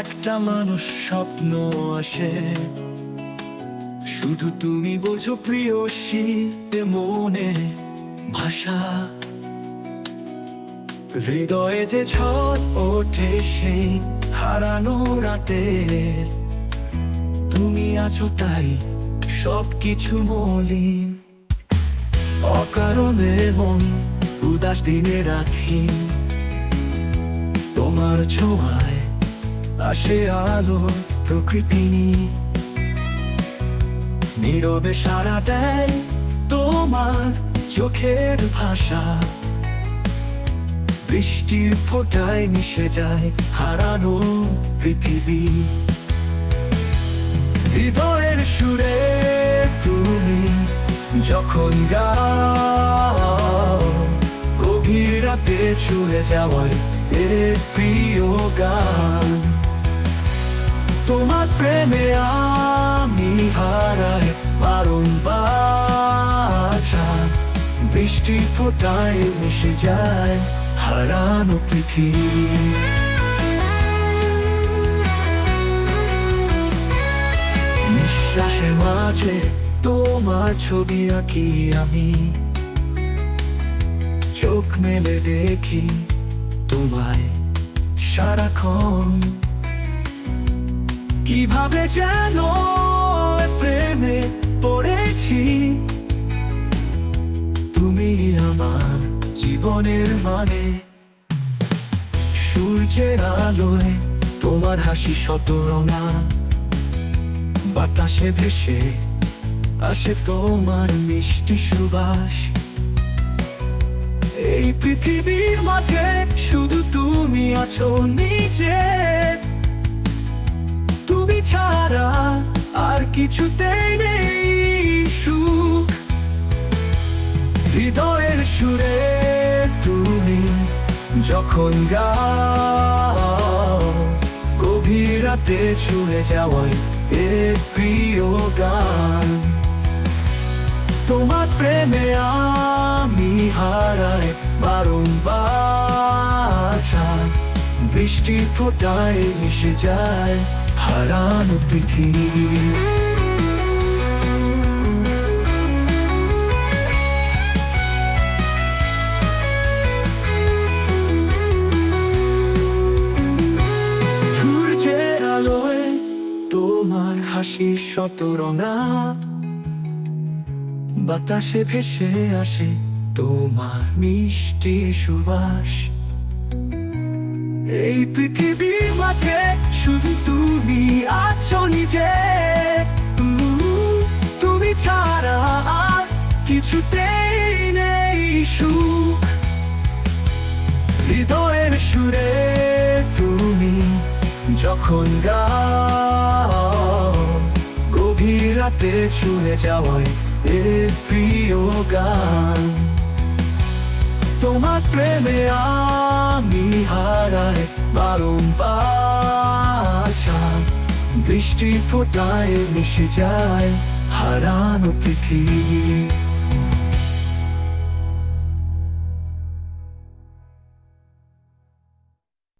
একটা মানুষ স্বপ্ন আসে। শুধু তুমি বোঝো প্রিয় শীতে মনে ভাষা। হৃদয়ে যে ঝড় ওঠে সেই হারানো রাতে। তুমি আছো তাই সব কিছু মলিন। অকারণে মন উদাস দিনে রাখি। তোমার ছোঁয়ায় আসে আলো প্রকৃতি। নীরবে সারা দেয় তোমার চোখের ভাষা। বৃষ্টির ফোটায় মিশে যায় হারানো পৃথিবী। হৃদয়ের সুরে তুমি যখন গাও, গভীর রাতে ছুঁয়ে যাওয়ায় এ প্রিয় গান। প্রেমে আমি হারাই বারংবার বৃষ্টি ফোটায় মিশে যায় হারানো পৃথিবী। নিঃশ্বাসের মাঝে তোমার ছবি আঁকি আমি। চোখ মেলে দেখি তোমায় সারাক্ষণ। কীভাবে যেন প্রেমে পড়েছি? তুমি আমার জীবনের মানে। সূর্যের আলোয় তোমার হাসি শত রঙা। বাতাসে ভেসে আসে তোমার মিষ্টি সুবাস। এই পৃথিবীর মাঝে শুধু তুমি আছো নিজে। কিছুতেই নেই সুখ। হৃদয়ের সুরে তুমি যখন গাও, গভীর রাতে ছুঁয়ে যাওয়ায় এ প্রিয় গান। তোমার প্রেমে আমি হারাই বারংবার বৃষ্টি ফোটায় মিশে যায় হারানো পৃথিবী। হাসি শত রঙা বাতাসে ভেসে আসে তোমার মিষ্টি সুবাস। এই পৃথিবীর মাঝে শুধু তুমি আছো নিজে। তুমি ছাড়া আর কিছুতেই নেই সুখ। হৃদয়ের সুরে তুমি যখন গাও গভীর রাতে ছুঁয়ে যাওয়ায় এ প্রিয় গান। তোমার প্রেমে আমি হারায় বারংবার বৃষ্টি ফোটায় মিশে যায় হারানো পৃথিবী।